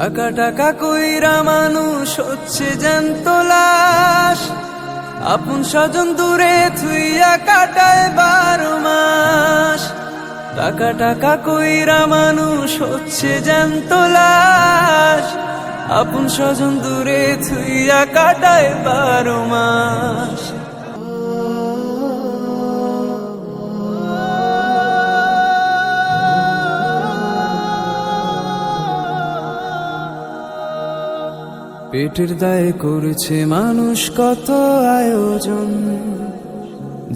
টাকা টাকা কইরা মানুষ হচ্ছে জ্যান্ত আপন স্বজন দূরে থুইয়া কাটায় বারো মাস। টাকা টাকা কইরা মানুষ হচ্ছে জ্যান্ত আপন স্বজন দূরে থুইয়া কাটায় বারো মাস। পেটের দায়ে করছে মানুষ কত আয়োজন।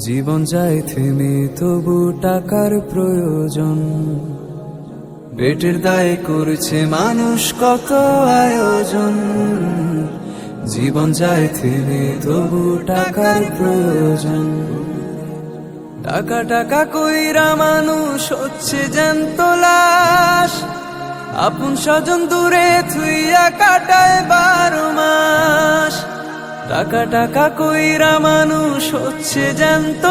জীবন যায় থেমে তবু টাকার প্রয়োজন। পেটের দায়ে করছে মানুষ কত আয়োজন। জীবন যায় থেমে তবু টাকার প্রয়োজন। টাকা টাকা কইরা মানুষ হচ্ছে জ্যান্ত আপন স্বজন দূরে থুইয়া কাটায় বারো মাস। টাকা টাকা কইরা মানুষ হচ্ছে জ্যান্ত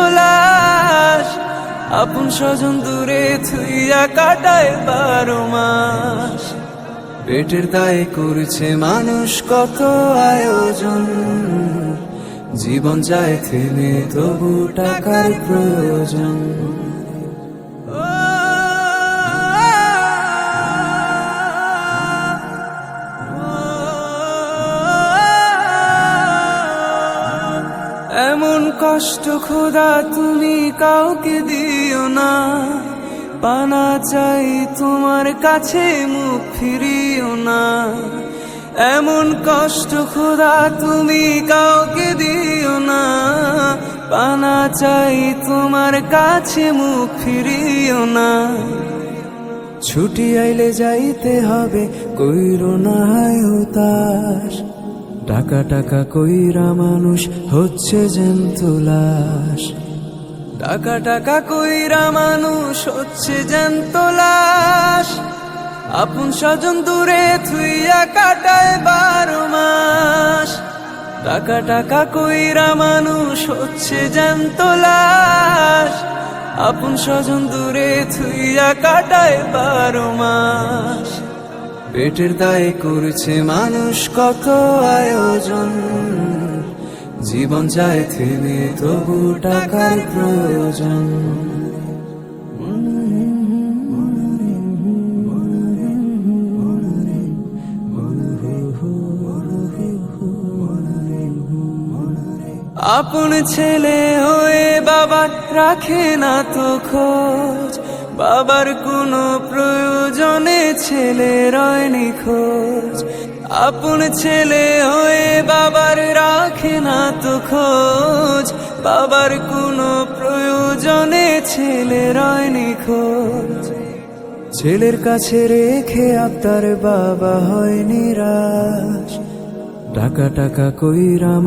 আপন স্বজন দূরে থুইয়া কাটায় বারো মাস। পেটের দায়ে করছে মানুষ কত আয়োজন। জীবন যায় থেমে তবু টাকার প্রয়োজন। কষ্ট খোদা তুমি কাউকে দিও না। পানা চাই তোমার কাছে, মুখ ফিরিও না। এমন কষ্ট খোদা তুমি কাউকে দিও না। পানা চাই তোমার কাছে, মুখ ফিরিও না। ছুটি আইলে যাইতে হবে, কইরো না হায় টাকা টাকা কইরা মানুষ হচ্ছে জ্যান্ত লাশ টাকা টাকা কইরা মানুষ হচ্ছে জ্যান্ত লাশ আপন স্বজন দূরে থুইয়া কাটায় বারো মাস। টাকা টাকা কইরা মানুষ হচ্ছে জ্যান্ত লাশ আপন স্বজন দূরে থুইয়া কাটায় বারো মাস। পেটের দায়ে করছে মানুষ কত আয়োজন। জীবন যায় থেমে তবু টাকার প্রয়োজন। আপন ছেলে হয়ে বাবা রাখে না তো খোঁজ। বাবার কোনো প্রয়োজনে ছেলে রয় খোঁজ আপন ছেলে হয়ে বাবার রাখে না তো খোঁজ। বাবার কোনো প্রয়োজনে ছেলে রয় নিখোঁজ। ছেলের কাছে রেখে আপনার বাবা হয় নিরাশ। টাকা টাকা কইরা